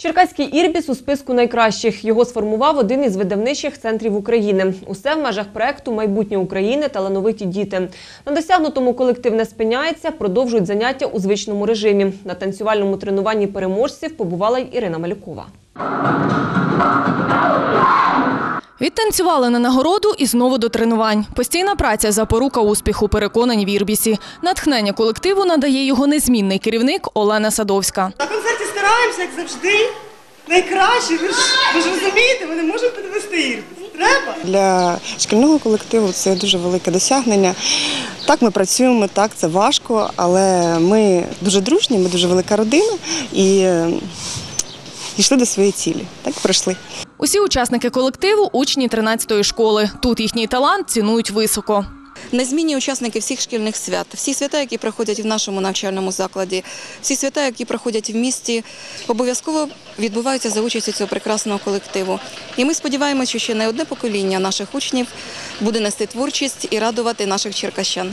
Черкаський ірбіс у списку найкращих. Його сформував один із видавничих центрів України. Усе в межах проекту Майбутнє України талановиті діти. На досягнутому колектив не спиняється, продовжують заняття у звичному режимі. На танцювальному тренуванні переможців побувала й Ірина Малюкова. Відтанцювали на нагороду і знову до тренувань. Постійна праця запорука успіху, переконані в Ірбісі. Натхнення колективу надає його незмінний керівник Олена Садовська. Стараємося, як завжди. Найкраще, ви ж, ви ж розумієте, ми не можемо підвести ірбіс. Треба. Для шкільного колективу це дуже велике досягнення. Так, ми працюємо, так, це важко, але ми дуже дружні, ми дуже велика родина і е, йшли до своєї цілі. Так пройшли. Усі учасники колективу – учні 13-ї школи. Тут їхній талант цінують високо. Незмінні учасники всіх шкільних свят, всі свята, які проходять в нашому навчальному закладі, всі свята, які проходять в місті, обов'язково відбуваються за участю цього прекрасного колективу. І ми сподіваємося, що ще не одне покоління наших учнів буде нести творчість і радувати наших черкащан.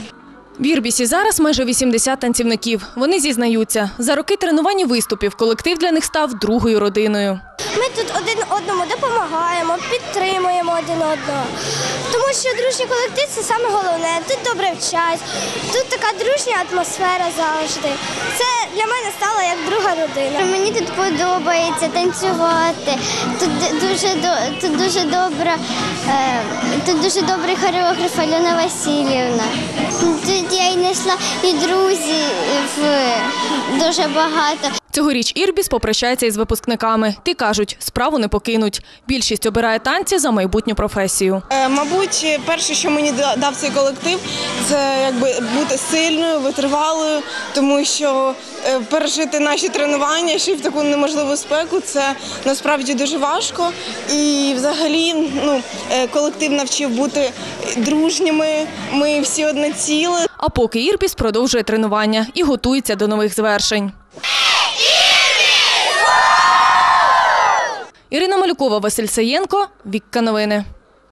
В Ірбісі зараз майже 80 танцівників. Вони зізнаються, за роки тренувань і виступів колектив для них став другою родиною. Ми тут один одному допомагаємо, підтримуємо один одного. Тому що дружній колектив це саме головне. Тут добре вчать, тут така дружня атмосфера завжди. Це для мене стало як друга родина. Мені тут подобається танцювати. Тут дуже тут дуже добра, тут дуже добрий хореограф Альона Васильівна. Тут я й знайшла і друзів дуже багато. Цьогоріч Ірбіс попрощається із випускниками. Ті кажуть, справу не покинуть. Більшість обирає танці за майбутню професію. Е, Мабуть, перше, що мені дав цей колектив, це якби бути сильною, витривалою, тому що е, пережити наші тренування ще в таку неможливу спеку це насправді дуже важко. І взагалі ну, е, колектив навчив бути дружніми. Ми всі одне ціле. А поки Ірбіс продовжує тренування і готується до нових звершень. Ірина Малюкова, Василь Саєнко, Вікка Новини.